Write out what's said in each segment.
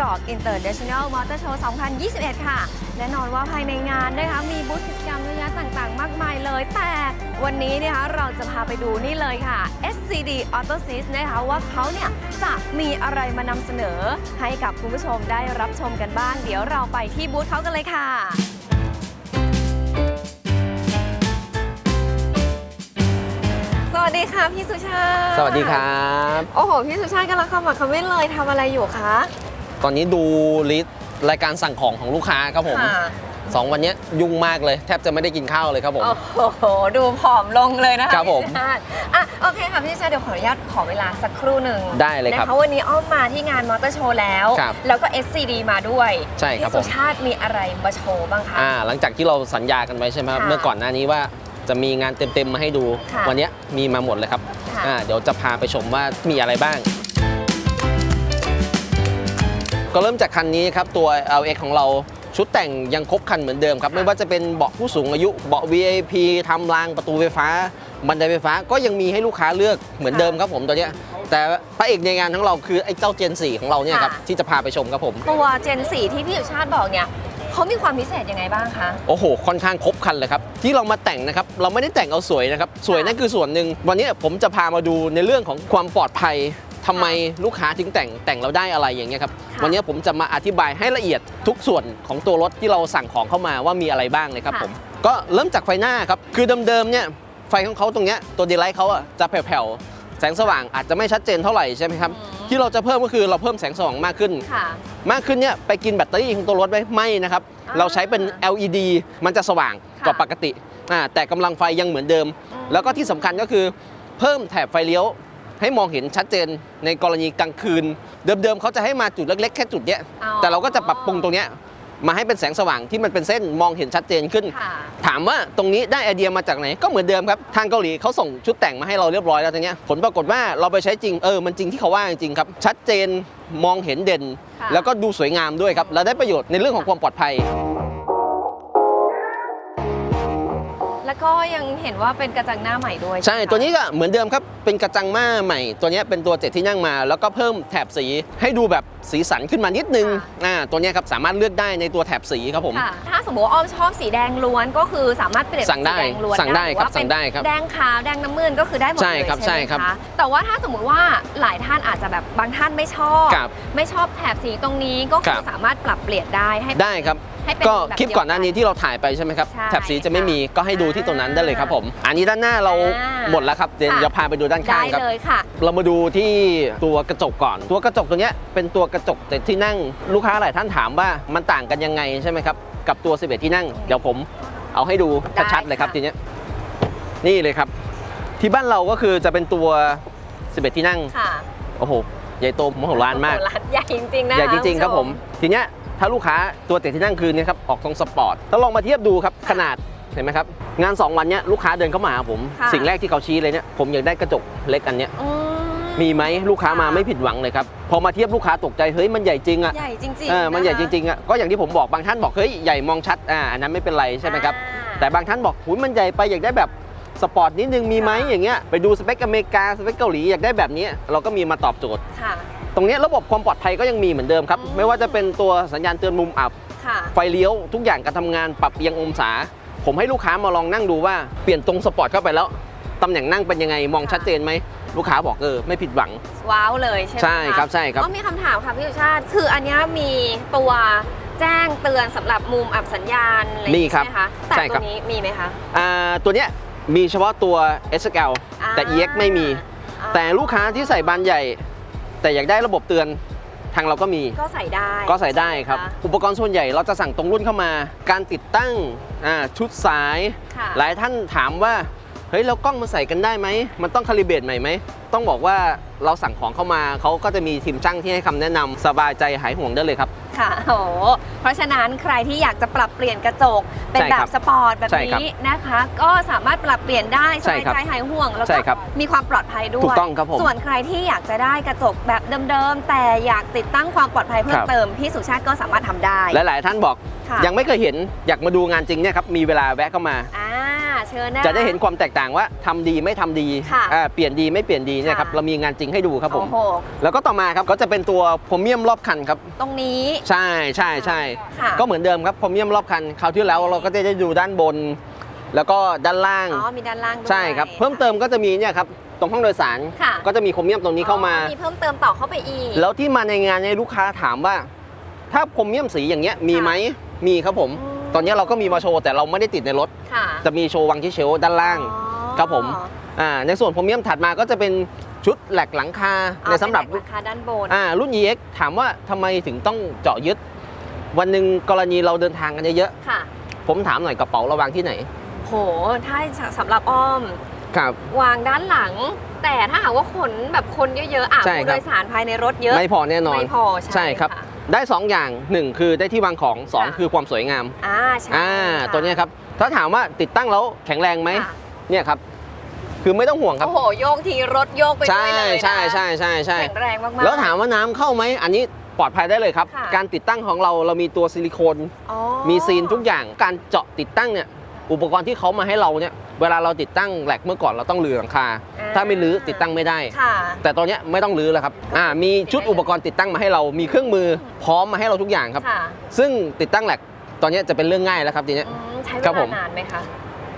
กอก International Motor Show 2021 ค่ะ แน่นอนว่าภายในงานนะคะมีบูธกิจกรรมเยอะแยะต่างๆ มากมายเลย แต่วันนี้นะคะเราจะพาไปดูนี่เลยค่ะ SCD Auto s y s นะคะว่าเขาเนี่ยจะมีอะไรมานำเสนอ ให้กับคุณผู้ชมได้รับชมกันบ้าง เดี๋ยวเราไปที่บูธเขากันเลยค่ะสวัสดีค่ะพี่สุชาติ สวัสดีครับ โอ้โห พี่สุชาติกำลังเข้ามาคอมเมนต์เลยทำอะไรอยู่คะ ตอนนี้ดูลิสต์รายการสั่งของของลูกค้าครับผมค่ะสองวันเนี้ยยุ่งมากเลยแทบจะไม่ได้กินข้าวเลยครับผม โอ้โห ดูผอมลงเลยนะคะครับผมพี่สุชาติอะโอเคค่ะพี่สุชาติเดี๋ยวขออนุญาตขอเวลาสักครู่หนึ่งได้เลยครับนะคะวันนี้อ้อมมาที่งานมอเตอร์โชว์แล้ว ครับแล้วก็ SCD มาด้วยใช่ครับพี่สุผมชาติมีอะไรมาโชว์บ้างคะ อ่าหลังจากที่เราสัญญากันไว้ใช่ไหมครับค่ะเมื่อก่อนหน้านี้ว่าจะมีงานเต็มๆมาให้ดู ค่ะวันเนี้ยมีมาหมดเลยครับค่ะ อ่าเดี๋ยวจะพาไปชมว่ามีอะไรบ้าง ก็เริ่มจากคันนี้ครับตัว LX ของเราชุดแต่งยังครบคันเหมือนเดิมครับไม่ว่าจะเป็นเบาะผู้สูงอายุเบาะ VIP ทำรางประตูไฟฟ้า บันไดไฟฟ้าก็ยังมีให้ลูกค้าเลือกเหมือนเดิมครับผมตัวเนี้ยแต่พระเอกในงานของเราคือไอ้เจ้าเจน4ของเราเนี่ยครับที่จะพาไปชมครับผม ตัว Gen 4 ที่พี่สุชาติบอกเนี่ยเขามีความพิเศษยังไงบ้างคะ โอ้โห ค่อนข้างครบครันเลยครับ ที่เรามาแต่งนะครับ เราไม่ได้แต่งเอาสวยนะครับ สวยนั่นคือส่วนหนึ่ง วันนี้ผมจะพามาดูในเรื่องของความปลอดภัย ทำไมลูกค้าถึงแต่งแต่งเราได้อะไรอย่างเงี้ยครับค่ะวันนี้ผมจะมาอธิบายให้ละเอียดทุกส่วนของตัวรถที่เราสั่งของเข้ามาว่ามีอะไรบ้างเลยครับค่ะผมก็เริ่มจากไฟหน้าครับคือเดิมๆเนี่ยไฟของเขาตรงเนี้ยตัวดีไลท์เขาอะจะแผ่วๆแสงสว่างอาจจะไม่ชัดเจนเท่าไหร่ใช่ไหมครับที่เราจะเพิ่มก็คือเราเพิ่มแสงสว่างมากขึ้นค่ะมากขึ้นเนี่ยไปกินแบตเตอรี่ของตัวรถไหมไม่นะครับอ่าเราใช้เป็น LED มันจะสว่างกว่าค่ะปกติอ่าแต่กำลังไฟยังเหมือนเดิมอืมแล้วก็ที่สำคัญก็คือเพิ่มแถบไฟเลี้ยว ให้มองเห็นชัดเจนในกรณีกลางคืน เดิมๆเขาจะให้มาจุดเล็กๆแค่จุดเนี้ยอ๋อ แต่เราก็จะปรับปรุงตรงเนี้ยมาให้เป็นแสงสว่างที่มันเป็นเส้นมองเห็นชัดเจนขึ้น ค่ะ ถามว่าตรงนี้ได้ไอเดียมาจากไหนก็เหมือนเดิมครับ ทางเกาหลีเขาส่งชุดแต่งมาให้เราเรียบร้อยแล้วทีเนี้ยผลปรากฏว่าเราไปใช้จริงเออมันจริงที่เขาว่าจริงๆครับ ชัดเจนมองเห็นเด่น ค่ะ แล้วก็ดูสวยงามด้วยครับ และได้ประโยชน์ในเรื่องของความปลอดภัย แล้วก็ยังเห็นว่าเป็นกระจังหน้าใหม่ด้วย ใช่ไหมคะตัวนี้ก็เหมือนเดิมครับเป็นกระจังม่าใหม่ ตัวเนี้ยเป็นตัวเจ็ดที่นั่งมา แล้วก็เพิ่มแถบสีให้ดูแบบสีสันขึ้นมานิดนึงอ่าตัวเนี้ยครับสามารถเลือกได้ในตัวแถบสีครับผมค่ะถ้าสมมติว่าอ้อมชอบสีแดงล้วนก็คือสามารถเปลี่ยนสั่งได้เป็นสีแดงล้วนสั่งได้หอครับว่าเป็นสั่งได้ครับแดงขาวแดงน้ำมืนก็คือได้หมดเลยใช่ครับไหมใช่ครับะแต่ว่าถ้าสมมติว่าหลายท่านอาจจะแบบบางท่านไม่ชอบครับไม่ชอบแถบสีตรงนี้ก็คคืรัอบสามารถปรับเปลี่ยนได้ให้ได้ครับให้เป็นก็แบบคลิปก่อนหน้านี้ที่เราถ่ายไปใช่ไหมครับใช่แถบสีจะไม่มีก็ให้ดูที่ตรงนั้นได้เลยครับผม อันนี้ด้านหน้าเราอ่าหมดแล้วครับเดี๋ยวค่ะ เดี๋ยวพาไปดูด้านข้าได้งครับ เลยค่ะ เรามาดูที่ตัวกระจกก่อน ตัวกระจกตัวเนี้ยเป็นตัวกระจกแต่ที่นั่งลูกค้าหลายท่านถามว่ามันต่างกันยังไงใช่ไหมครับ กับตัว 11 ที่นั่ง เดี๋ยวผมเอาให้ดูได้ชัดๆเลยครับค่ะ ทีเนี้ยนี่เลยครับ ที่บ้านเราก็คือจะเป็นตัว 11 ที่นั่งค่ะโอ้โหใหญ่โตมโหฬารมาก โอ้โหร้านใหญ่จริงๆนะใหญ่จริงๆครับณผผู้มชทีเนี้ย ถ้าลูกค้าตัวเต็ดที่นั่งคือเนี่ยครับออกทรงสปอร์ตถ้าลองมาเทียบดูครับขนาดเห็นไหมครับงาน 2 วันเนี้ยลูกค้าเดินเข้ามาหาผม ค่ะ สิ่งแรกที่เขาชี้เลยเนี่ยผมอยากได้กระจกเล็กอันเนี้ยอืม มีไหมลูกค้ามาไม่ผิดหวังเลยครับพอมาเทียบลูกค้าตกใจเฮ้ยมันใหญ่จริงอะใหญ่จริงๆเออ มันใหญ่ะจคะริงๆอะ ก็อย่างที่ผมบอกบางท่านบอก เฮ้ย ใหญ่มองชัด อ่า อันนั้นไม่เป็นไรใช่ไหมครับอ่าแต่บางท่านบอกหุยมันใหญ่ไปอยากได้แบบสปอร์ตนิดนึงมีไหมค่ะ อย่างเงี้ย ไปดูสเปคอเมริกา สเปคเกาหลีอยากได้แบบนี้ เราก็มีมาตอบโจทย์ ค่ะ ตรงเนี้ยระบบความปลอดภัยก็ยังมีเหมือนเดิมครับอืมไม่ว่าจะเป็นตัวสัญญาณเตือนมุมอับค่ะไฟเลี้ยวทุกอย่างการทำงานปรับเอียงองศา ผมให้ลูกค้ามาลองนั่งดูว่าเปลี่ยนตรงสปอร์ตเข้าไปแล้วตำแหน่งนั่งเป็นยังไงมองชัดเจนไหมลูกค้าบอกเออไม่ผิดหวัง ว้าวเลยใช่ไหมใช่ะครับใช่ครับก็มีคำถามค่ะพี่สุชาติ คืออันเนี้ยมีตัวแจ้งเตือนสำหรับมุมอับสัญญาณอะไรอย่างมีงี้ครับใช่ไหมคะแต่ใช่คตัรัวบนี้มีไหมคะอ่าตัวเนี้ยมีเฉพาะตัว SL แต่ EX ไม่มีอ่าแต่ลูกค้าที่ใส่บานใหญ่ แต่อยากได้ระบบเตือนทางเราก็มี ก็ใส่ได้ก็ใส่ได้ครับ ใช่หมะ อุปกรณ์ส่วนใหญ่เราจะสั่งตรงรุ่นเข้ามา การติดตั้งอ่าชุดสาย ค่ะ หลายท่านถามว่า เฮ้ยแล้วกล้องมาใส่กันได้ไหม มันต้องคาลิเบรตใหม่ไหม ต้องบอกว่าเราสั่งของเข้ามา เขาก็จะมีทีมช่างที่ให้คำแนะนำสบายใจหายห่วงได้เลยครับ ค่ะโอ้โหเพราะฉะนั้นใครที่อยากจะปรับเปลี่ยนกระจก เป็นใช่แบครับบสปอร์ตแบบใช่ครับนี้นะคะ ก็สามารถปรับเปลี่ยนได้สใช่บายครับใจหายห่วง แล้วใช่ก็ครับมีความปลอดภัยด้วยถูกต้องครับผมส่วนใครที่อยากจะได้กระจกแบบเดิมๆ แต่อยากติดตั้งความปลอดภัยเพิ่คมรับเติมพี่สุชาติก็สามารถทำได้และหลายท่านบอกค่ะยังไม่เคยเห็นอยากมาดูงานจริงเนี่ยครับมีเวลาแวะเข้ามาอ่า เชิญนะจะได้เห็นความแตกต่างว่าทำดีไม่ทำดีค่ะอ่าเปลี่ยนดีไม่เปลี่ยนดีเนี่ยครับค่ะ เรามีงานจริงให้ดูครับผม โอ้โห แล้วก็ต่อมาครับก็จะเป็นตัวพรเมียมรอบคันครับ ตรงนี้ ใช่ใช่ใช่ค่ะก็เหมือนเดิมครับพรเมียมรอบคันคราวที่แล้วเราก็จะได้ดูด้านบน แล้วก็ด้านล่าง อ๋อ มีด้านล่างด้วยใช่ครับ เพิ่มเติมก็จะมีเนี่ยครับตรงห้องโดยสารค่ะ ก็จะมีพรเมียมตรงนี้เข้ามา อ๋อมีเพิ่มเติมต่อเข้าไปอีก แล้วที่มาในงานเนี่ยลูกค้าถามว่า ถ้าพรเมียมสีอย่างเงี้ยมีไหมมีครับผม อืม ตอนนี้เราก็มีมาโชว์แต่เราไม่ได้ติดในรถ ค่ะจะมีโชว์วางที่เชลฟ์ด้านล่าง อ๋อ ครับผม อ่าในส่วนพรเมียมถัดมาก็จะเป็นชุดแหลกหลังคาอ๋อในสำหรับเป็นแราคาด้านบน อ่ารุ่น EX ถามว่าทำไมถึงต้องเจาะยึด วันหนึ่งกรณีเราเดินทางกันเยอะค่ะ ๆผมถามหน่อยกระเป๋าเราวางที่ไหน โห ถ้าสำหรับอ้อมครับ วางด้านหลัง แต่ถ้าหากว่าขนแบบคนเยอะๆอะใช่ผู้ครัโดบยสารภายในรถเยอะ ไม่พอแน่นอน ไม่พอใช่ใช่ครับะ ได้ 2 อย่าง 1 คือได้ที่วางของ 2ค่ะคือความสวยงามอ่าใช่อ่าค่ะตัวเนี้ยครับถ้าถามว่าติดตั้งแล้วแข็งแรงไหมค่ะเนี่ยครับคือไม่ต้องห่วงครับโอ้โหโยกทีรถโยกไปด้ใช่วยเลยนะใช่ใช่ใช่ใช่แข็งแรงมากๆแล้วถามว่าน้ำเข้าไหมอันนี้ปลอดภัยได้เลยครับค่ะการติดตั้งของเราเรามีตัวซิลิโคนอ๋อมีซีนทุกอย่างการเจาะติดตั้งเนี่ย อุปกรณ์ที่เขามาให้เราเนี่ยเวลาเราติดตั้งแหลกเมื่อก่อนเราต้องรื้อหลังคาถ้าไม่รื้อติดตั้งไม่ได้ ค่ะแต่ตอนเนี้ยไม่ต้องรื้อแล้วครับอ่ามีชุดอุปกรณ์ติดตั้งมาให้เรามีเครื่องมือพร้อมมาให้เราทุกอย่างครับ ค่ะซึ่งติดตั้งแหลกตอนเนี้ยจะเป็นเรื่องง่ายแล้วครับทีเนี้ย อืมใช้เวครับผลาม นานไหมคะ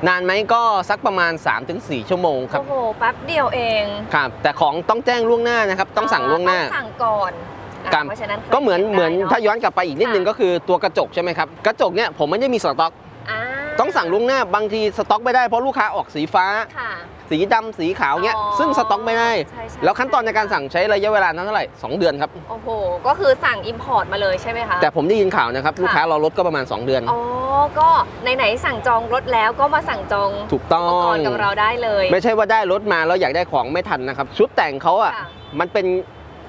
นานไหมก็สักประมาณ 3-4 ชั่วโมงครับโอ้โหแป๊บเดียวเองครับ แต่ของต้องแจ้งล่วงหน้านะครับต้องสั่งล่วงหน้า ต้องสั่งก่อนอะครับ เพราะฉะนั้นก็เหมือนเหมือนได้ะถ้าย้อนกลับไปอีกนิดนึงค่ะก็คือตัวกระจกใช่ไหมครับ กระจกเนี่ยผมไม่ได้มีสต็อกอ่า ต้องสั่งล่วงหน้าบางทีสต็อกไม่ได้เพราะลูกค้าออกสีฟ้า ค่ะ สีดำสีขาวเงี้ยอ๋อซึ่งสต็อกไม่ได้ ใช่ใช่ แล้วขั้นตอนในการสั่งใช้ระยะเวลานานเท่าไหร่2เดือนครับ โอ้โห ก็คือสั่งอิมพอร์ตมาเลยใช่ไหมคะ แต่ผมได้ยินข่าวนะครับ ลูกค้ารอรถก็ประมาณ 2 เดือน อ๋อ ก็ไหนๆสั่งจองรถแล้วก็มาสั่งจองถูกต้ออุปกงรณ์กับเราได้เลย ไม่ใช่ว่าได้รถมาแล้วอยากได้ของไม่ทันนะครับ ชุดแต่งเขาอะค่ะ มันเป็น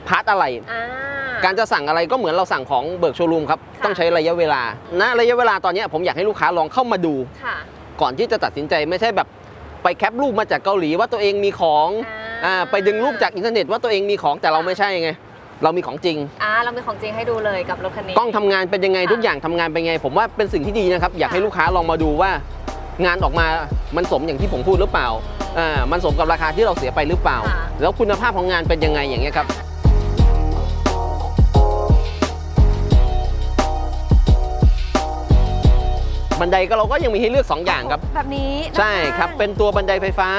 พาร์ทอะไร อ่า การจะสั่งอะไรก็เหมือนเราสั่งของเบิกโชว์รูมครับ ค่ะ ต้องใช้ระยะเวลาณระยะเวลาตอนเนี้ยผมอยากให้ลูกค้าลองเข้ามาดู ค่ะก่อนที่จะตัดสินใจไม่ใช่แบบไปแคปรูปมาจากเกาหลีว่าตัวเองมีของอ่าอ่าไปดึงรูปจากอินเทอร์เน็ตว่าตัวเองมีของแต่เราไม่ใช่ไง เรามีของจริง อ่าเรามีของจริงให้ดูเลยกับรถคันนี้ กล้องทำงานเป็นยังไงค่ะทุกอย่างทำงานเป็นไง ผมว่าเป็นสิ่งที่ดีนะครับ อยากค่ะให้ลูกค้าลองมาดูว่า งานออกมามันสมอย่างที่ผมพูดหรือเปล่าอืมอ่ามันสมกับราคาที่เราเสียไปหรือเปล่า ค่ะ แล้วคุณภาพของงานเป็นยังไงอย่างเงี้ยครับ บันไดก็เราก็ยังมีให้เลือก 2 อย่างครับ แบบนี้ใช่ครับด้านเป็นตัวบันไดไฟฟ้า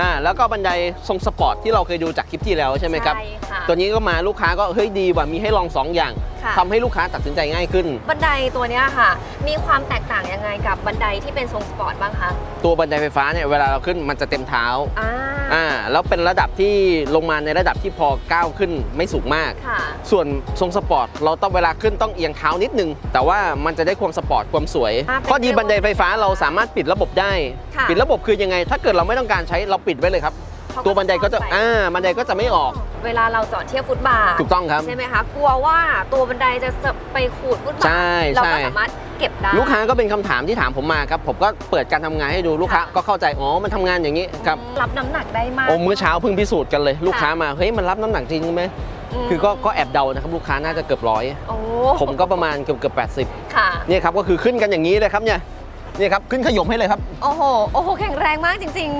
อ่าแล้วก็บันไดทรงสปอร์ตที่เราเคยดูจากคลิปที่แล้วใช่ไหมครับ ใช่ค่ะ ตัวนี้ก็มาลูกค้าก็เฮ้ยดีว่ะมีให้ลอง 2 อย่าง ค่ะ ทำให้ลูกค้าตัดสินใจง่ายขึ้น บันไดตัวเนี้ยค่ะ มีความแตกต่างยังไงกับบันไดที่เป็นทรงสปอร์ตบ้างคะตัวบันไดไฟฟ้าเนี่ยเวลาเราขึ้นมันจะเต็มเท้าอ่าอ่าแล้วเป็นระดับที่ลงมาในระดับที่พอก้าวขึ้นไม่สูงมาก ค่ะ ส่วนทรงสปอร์ตเราต้องเวลาขึ้นต้องเอียงเท้านิดนึง แต่ว่ามันจะได้ความสปอร์ตความสวยอ่าเป็นข้อดีบันไดไฟฟ้าเราสามารถปิดระบบได้ ค่ะ ปิดระบบคือยังไง ถ้าเกิดเราไม่ต้องการใช้เราปิดไว้เลยครับเขา ตัวบันไดก็จะซ่อนไปอ่าบันไดก็จะไม่ออก เวลาเราจอดเทียบฟุตบาทถูกต้องครับใช่ไหมคะกลัวว่าตัวบันไดจะไปขูดฟุตบาทใช่เราใช่ก็สามารถเก็บได้ลูกค้าก็เป็นคำถามที่ถามผมมาครับผมก็เปิดการทำงานให้ดูลูกค้าค่ะก็เข้าใจอ๋อมันทำงานอย่างนี้ครับรับน้ำหนักได้มากโอ้มื้อเช้าเพิ่งพิสูจน์กันเลย ลูกค้ามาเฮ้ยมันรับน้ำหนักจริงไหมมคือก็ก็แอบเดานะครับลูกค้าน่าจะเกือบร้อยโอ้ผมก็ประมาณเกือบเกือบแปดสิบค่ะเนี่ยครับก็คือขึ้นกันอย่างนี้เลยครับเนี่ยเนี่ยครับขึ้นขยมให้เลยครับโอ้โหโอ้โหแข็งแรงมากจริง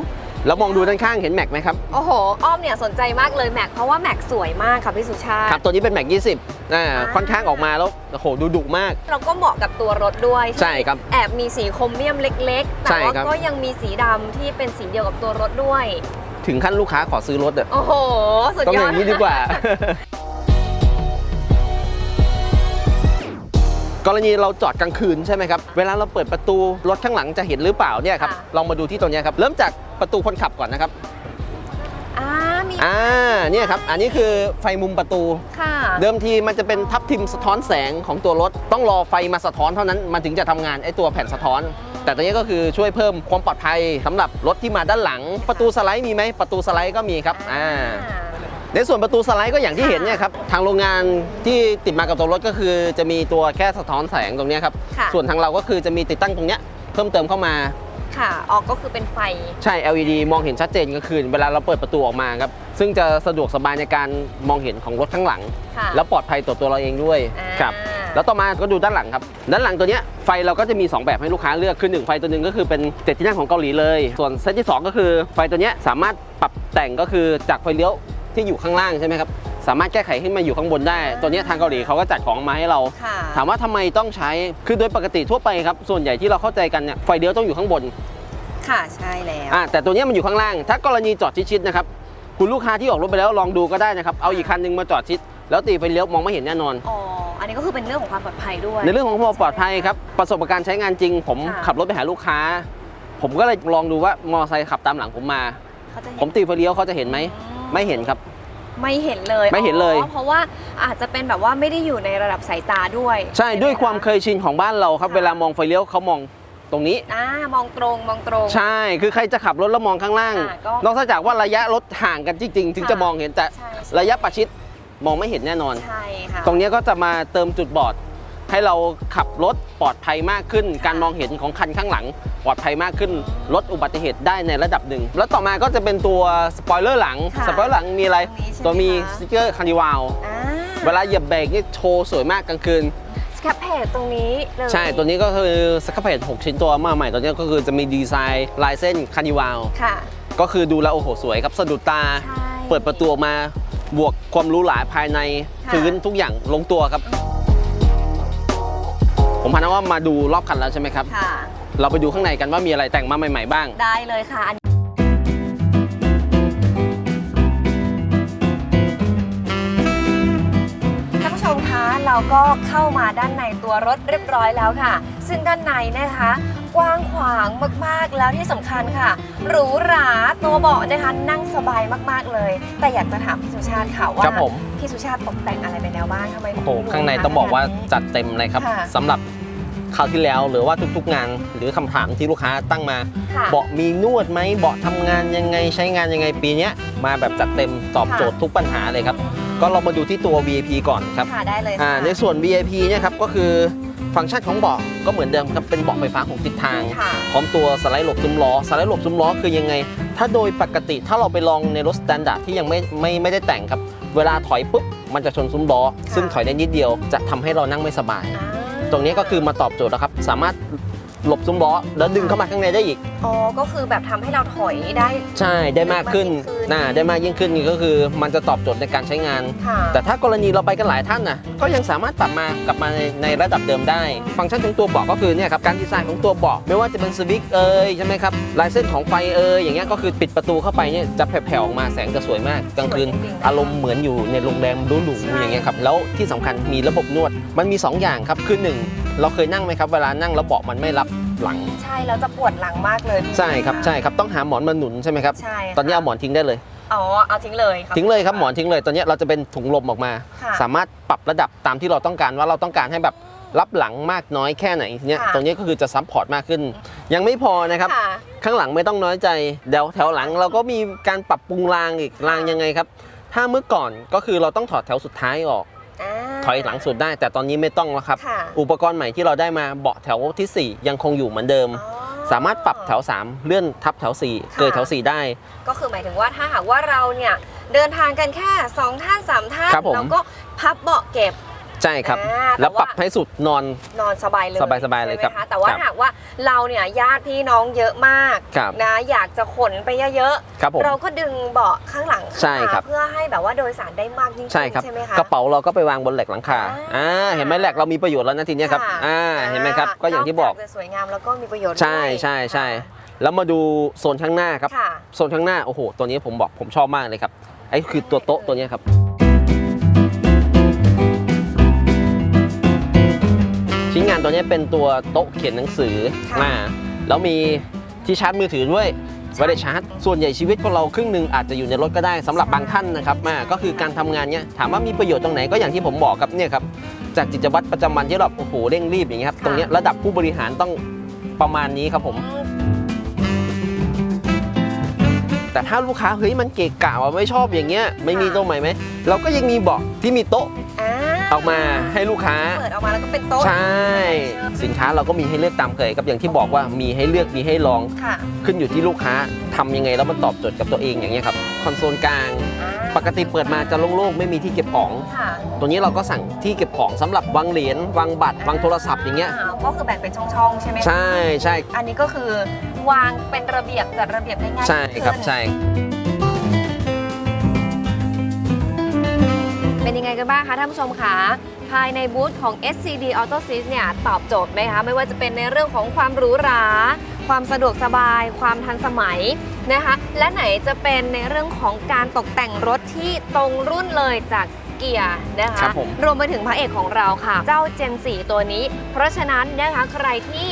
แล้วมองดูด้านข้างเห็นแม็กไหมครับๆโอ้โห อ้อมเนี่ยสนใจมากเลยแม็กเพราะว่าแม็กสวยมากค่ะพี่สุชาติ ครับ ตัวนี้เป็นแม็ก20อ่าอ่าค่อนข้างออกมาแล้วโอ้โหดูดุมาก เราก็เหมาะกับตัวรถด้วยที่ใช่ครับ แอบมีสีโครเมียมเล็กๆใช่แต่ว่าครับก็ยังมีสีดำที่เป็นสีเดียวกับตัวรถด้วย ถึงขั้นลูกค้าขอซื้อรถอะโอ้โห สุดต้องยออดย่างนี้ดีกว่า กรณีเราจอดกลางคืนใช่ไหมครับ เวลาเราเปิดประตูรถข้างหลังจะเห็นหรือเปล่าเนี่ยครับ ค่ะ ลองมาดูที่ตัวเนี้ยครับ เริ่มจากประตูคนขับก่อนนะครับ อ่ามีอ่า เนี่ยครับ อันนี้คือไฟมุมประตู ค่ะ เดิมทีมันจะเป็นทับทิมสะท้อนแสงของตัวรถ ต้องรอไฟมาสะท้อนเท่านั้น มันถึงจะทำงานไอ้ตัวแผ่นสะท้อน แต่ตัวนี้ก็คือช่วยเพิ่มความปลอดภัยสำหรับรถที่มาด้านหลัง ประตูสไลด์มีไหมประตูสไลด์ก็มีครับ อ่า ในส่วนประตูสไลด์ก็อย่างที่เห็นเนี่ยครับทางโรงงานที่ติดมากับตัวรถก็คือ จะมีตัวแค่สะท้อนแสงตรงเนี้ยครับค่ะ ส่วนทางเราก็คือจะมีติดตั้งตรงเนี้ยเพิ่มเติมเข้ามาค่ะ ออกก็คือเป็นไฟ ใช่ LED มองเห็นชัดเจนกลางคืนเวลาเราเปิดประตูออกมาครับซึ่งจะสะดวกสบายในการมองเห็นของรถข้างหลัง ค่ะ แล้วปลอดภัยต่อตัวเราเองด้วยอ่า ครับแล้วต่อมาก็ดูด้านหลังครับ ด้านหลังตัวเนี้ยไฟเราก็จะมี 2 แบบให้ลูกค้าเลือกคือ1ไฟตัวหนึ่งก็คือเป็นเจ็ดที่นั่งของเกาหลีเลย ส่วนเซตที่ 2 ก็คือไฟตัวเนี้ยสามารถปรับแต่งก็คือจากไฟเลี้ยว ที่อยู่ข้างล่างใช่ไหมครับสามารถแก้ไขขึ้นมาอยู่ข้างบนได้ ตัวเนี้ยทางเกาหลีเขาก็จัดของมาให้เราค่ะถามว่าทำไมต้องใช้คือโดยปกติทั่วไปครับส่วนใหญ่ที่เราเข้าใจกันเนี่ยไฟเลี้ยวต้องอยู่ข้างบน ค่ะใช่แล้วอ่าแต่ตัวเนี้ยมันอยู่ข้างล่าง ถ้ากรณีจอดชิดๆนะครับคุณลูกค้าที่ออกรถไปแล้วลองดูก็ได้นะครับเอาอีกคันหนึงมาจอดชิด แล้วตีไฟเลี้ยวมองไม่เห็นแน่นอนอ๋ออันนี้ก็คือเป็นเรื่องของความปลอดภัยด้วย ในเรื่องของความปลอดภัยครับประสบการณ์ใช้งานจริง ผมค่ะขับรถไปหาลูกค้า ผมก็เลยลองดูว่ามอเตอร์ไซค์ขับตามหลังผมมาเขาจะเห็นผมตีไฟเลี้ยวเขาจะเห็นไหม ไม่เห็นครับ ไม่เห็นเลยไม่เห็นเลย อ๋อเพราะว่าอาจจะเป็นแบบว่าไม่ได้อยู่ในระดับสายตาด้วยใช่ไหด้วยความเคะยชินของบ้านเราครับค่ะเวลามองไฟเลี้ยวเขามองตรงนี้ อ่ามองตรงมองตรง ใช่คือใครจะขับรถแล้วมองข้างล่าง อ่าก็นอกจากว่าระยะรถห่างกันจริง ๆ ถึงค่ะจะมองเห็นแต่ใช่ใช่ ระยะประชิดมองไม่เห็นแน่นอน ใช่ค่ะ ตรงเนี้ยก็จะมาเติมจุดบอด ให้เราขับรถปลอดภัยมากขึ้น การมองเห็นของคันข้างหลัง ปลอดภัยมากขึ้น ลดอุบัติเหตุได้ในระดับหนึ่ง แล้วต่อมาก็จะเป็นตัวสปอยเลอร์หลัง ค่ะสปอยเลอร์หลังมีอะไรตรงนี้ใช่ไหมตัวมีคะ สติ๊กเกอร์คานิวาล อ่าเวลาเหยียบเบรกนี่โชว์สวยมากกลางคืนสแคปเพจตรงนี้เลยใช่ตัวนี้ก็คือสครับเพจ6ชิ้นตัวมาใหม่ตัวนี้ก็คือจะมีดีไซน์ลายเส้นคานิวาลค่ะ ก็คือดูแล้วโอ้โหสวยครับสะดุดตา ใช่ เปิดประตูออกมาบวกความหรู้หลาภายในค่ะพื้นทุกอย่างลงตัวครับ ผมพานะว่ามาดูรอบคันแล้วใช่ไหมครับ ค่ะ เราไปดูข้างในกันว่ามีอะไรแต่งมาใหม่ ๆ บ้าง ได้เลยค่ะอันท่านผู้ชมคะเราก็เข้ามาด้านในตัวรถเรียบร้อยแล้วค่ะ ซึ่งด้านในนะคะ กว้างขวางมากๆแล้วที่สำคัญค่ะ หรูหราตัวเบาะนะคะนั่งสบายมากๆเลย แต่อยากจะถามพี่สุชาติค่ะว่าครับผม พี่สุชาติตกแต่งอะไรไปแล้วบ้างทำไมโอ้โหข้างในต้องบอกว่าจัดเต็มเลยครับค่ะ สำหรับคราวที่แล้วหรือว่าทุกๆงานหรือคำถามที่ลูกค้าตั้งมาค่ะเบาะมีนวดไหมเบาะทำงานยังไงใช้งานยังไงปีเนี้ยมาแบบจัดเต็มตอบโจทย์ทุกปัญหาเลยครับ ก็เรามาดูที่ตัว VIP ก่อนครับค่ะได้เลยอ่าค่ะในส่วน VIP เนี่ยครับก็คือฟังก์ชันของเบาะ ก็เหมือนเดิมครับเป็นเบาะไฟฟ้า6ทิศทางค่ะพร้อมตัวสไลด์หลบซุ้มล้อสไลด์หลบซุ้มล้อคือยังไง ถ้าโดยปกติถ้าเราไปลองในรถสแตนดาร์ดที่ยังไม่ไม่ไม่ได้แต่งครับ เวลาถอยปุ๊บมันจะชนซุ้มล้อซึ่งถอยได้นิดเดียวจะทำให้เรานั่งไม่สบายอ่าตรงนี้ก็คือมาตอบโจทย์แล้วครับ สามารถ หลบซุ้มล้อแล้วดึงเข้ามาข้างในได้อีก อ๋อ ก็คือแบบทำให้เราถอยได้ ใช่ได้มากขึ้นมากยิ่งขึ้น น่าได้มากยิ่งขึ้นนี่ก็คือ มันจะตอบโจทย์ในการใช้งาน ค่ะ แต่ถ้ากรณีเราไปกันหลายท่านนะก็ยังสามารถปรับมากลับมาในในระดับเดิมได้ ฟังก์ชันของตัวเบาะก็คือเนี่ยครับการดีไซน์ของตัวเบาะไม่ว่าจะเป็นสวิตช์เอ่ยใช่ไหมครับลายเส้นของไฟเอ่ยอย่างเงี้ยก็คือปิดประตูเข้าไปเนี่ยจะแผ่วๆออกมาแสงจะสวยมากกลางคืน สวยจริงๆอารมณ์เหมือนอยู่ในโรงแรมหรูใช่ๆอย่างเงี้ยครับแล้วที่สำคัญมีระบบนวดมันมี 2 อย่างครับคือหนึ่ง เราเคยนั่งไหมครับเวลานั่งแล้วเบาะมันไม่รับหลัง ใช่แล้วจะปวดหลังมากเลยพี่ใช่ครับใช่ครับต้องหาหมอนมาหนุนใช่ไหมครับ ใช่ค่ะตอนนี้เอาหมอนทิ้งได้เลยอ๋อเอาทิ้งเลยครับทิ้งเลยครับหมอนทิ้งเลย ตอนนี้เราจะเป็นถุงลมออกมาค่ะสามารถปรับระดับตามที่เราต้องการว่าเราต้องการให้แบบรับหลังมากน้อยแค่ไหนเนี่ยค่ะตรงนี้ก็คือจะซัพพอร์ตมากขึ้น ยังไม่พอนะครับค่ะข้างหลังไม่ต้องน้อยใจเดี๋ยวแถวหลังเราก็มีการปรับปรุงรางอีกรางยังไงครับ ถ้าเมื่อก่อนก็คือเราต้องถอดแถวสุดท้ายออกา ถอยหลังสุดได้ แต่ตอนนี้ไม่ต้องแล้วครับ ค่ะอุปกรณ์ใหม่ที่เราได้มาเบาะแถวทีสี่4 ยังคงอยู่เหมือนเดิม อ๋อ สามารถปรับแถว 3 เลื่อนทับแถว 4 เกิดแถว 4 ได้ ก็คือหมายถึงว่าถ้าหากว่าเราเนี่ยเดินทางกันแค่ 2 ท่าน 3 ท่านครับผม เราก็พับเบาะเก็บ ใช่ครับ อ่าแต่แล้วปรับว่า ให้สุดนอน นอนสบายเลยสบายๆเลยใช่ไหมครับะแต่ว่าครับหากว่าเราเนี่ยญาติพี่น้องเยอะมากครับนะอยากจะขนไปเยอะครับผมๆเราก็ดึงเบาะข้างหลังขึ้นใช่มาครับ เพื่อให้แบบว่าโดยสารได้มากยิ่งใช่ขึ้นครับ ใช่ไหมคะ กระเป๋าเราก็ไปวางบนเหล็กหลังคาอ่าอ่าเห็นไหมแหลกเรามีประโยชน์แล้วนะทีเนี้ยครับค่ะอ่าเห็นไหมครับ ก็อย่างที่บอก นจจะสวยงามแล้วก็มีประโยชน์ใช่ด้วยใช่ใช่แล้วมาดูโซนข้างหน้าครับ ค่ะ โซนข้างหน้าโอ้โห ตัวนี้ผมบอกผมชอบมากเลยครับไอ้คือตัวโต๊ะตัวเนี้ยครับ งานตัวเนี้ยเป็นตัวโต๊ะเขียนหนังสือค่ะมาแล้วมีที่ชาร์จมือถือด้วยไว้ได้ชาร์จ ส่วนใหญ่ชีวิตของเราครึ่งหนึ่งอาจจะอยู่ในรถก็ได้สำหรับบางท่านนะครับมาก็คือการทำงานเนี้ยถามว่ามีประโยชน์ตรงไหนก็อย่างที่ผมบอกครับเนี่ยครับจากกิจวัตรประจำวันที่เราโอ้โหเร่งรีบอย่างเงี้ยครับค่ะตรงเนี้ยระดับผู้บริหารต้องประมาณนี้ครับผม แต่ถ้าลูกค้าเฮ้ยมันเกะกะว่าไม่ชอบอย่างเงี้ยไม่มีค่ะโต๊ะใหม่ไหมเราก็ยังมีเบาะที่มีโต๊ะ อ่าออกมาให้ลูกค้า เปิดออกมาแล้วก็เป็นโต๊ะใช่ สินค้าเราก็มีให้เลือกตามเคยครับอย่างที่บอกว่ามีให้เลือกมีให้ลอง ค่ะขึ้นอยู่ที่ลูกค้าทำยังไงแล้วมันตอบโจทย์กับตัวเองอย่างเงี้ยครับคอนโซลกลางอ่าปปกติเปิดมาจะโล่งๆไม่มีที่เก็บของ ค่ะตัวนี้เราก็สั่งที่เก็บของสำหรับวางเหรียญวางบัตรวางโทรศัพท์อย่างเงี้ย ก็คือแบ่งเป็นช่องๆใช่ไหมคะใช่ใช่อันนี้ก็คือวางเป็นระเบียบจัดระเบียบได้ง่ายใช่ครับขึ้นใช่ เป็นยังไงกันบ้างคะท่านผู้ชมคะภายในบูธของ SCD Auto s y s เนี่ยตอบโจทย์ไหมคะไม่ว่าจะเป็นในเรื่องของความหรูหรา ความสะดวกสบาย ความทันสมัยนะคะและไหนจะเป็นในเรื่องของการตกแต่งรถที่ตรงรุ่นเลยจากเกียร์นะคะครับผม รวมไปถึงพระเอกของเราค่ะ เจ้า Gen 4 ตัวนี้ เพราะฉะนั้นนะคะใครที่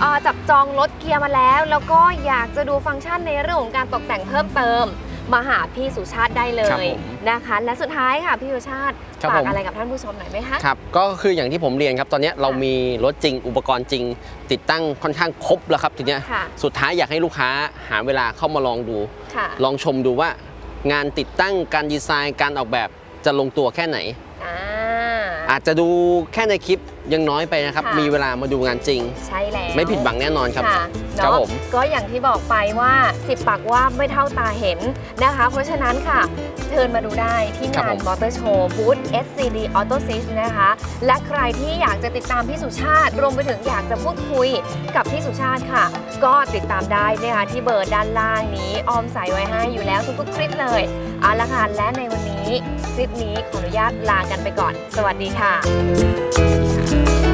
เอ่อจับจองรถเกียร์มาแล้ว แล้วก็อยากจะดูฟังก์ชันในเรื่องของการตกแต่งเพิ่มเติม มาหาพี่สุชาติได้เลครับยผมนะคะ และสุดท้ายค่ะพี่สุชาติครับฝากผม อะไรกับท่านผู้ชมหน่อยไหมคะ ครับก็คืออย่างที่ผมเรียนครับ ตอนเนี้ยเรามีรถจริงอุปกรณ์จริง ติดตั้งค่อนข้างครบแล้วครับทีเนี้ยค่ะ สุดท้ายอยากให้ลูกค้าหาเวลาเข้ามาลองดู ค่ะลองชมดูว่างานติดตั้งการดีไซน์การออกแบบจะลงตัวแค่ไหน อ่า อาจจะดูแค่ในคลิป ยังน้อยไปนะครับ ค่ะ มีเวลามาดูงานจริง ใช่แล้วไม่ผิดหวังแน่นอนครับค่ะครับเนาะผม ก็อย่างที่บอกไปว่า 10 ปากว่าไม่เท่าตาเห็นนะคะ เพราะฉะนั้นค่ะ เชิญมาดูได้ที่ครับงานผมมอเตอร์โชว์บูธ SCD Auto s y s นะคะ และใครที่อยากจะติดตามพี่สุชาติ รวมไปถึงอยากจะพูดคุยกับพี่สุชาติค่ะ ก็ติดตามได้นะคะที่เบอร์ด้านล่างนี้ออมใส่ไว้ให้อยู่แล้วทุกๆคลิปเลยเอาละค่ะและในวันนี้คลิปนี้ขออนุญาตลากันไปก่อน สวัสดีค่ะ Bye.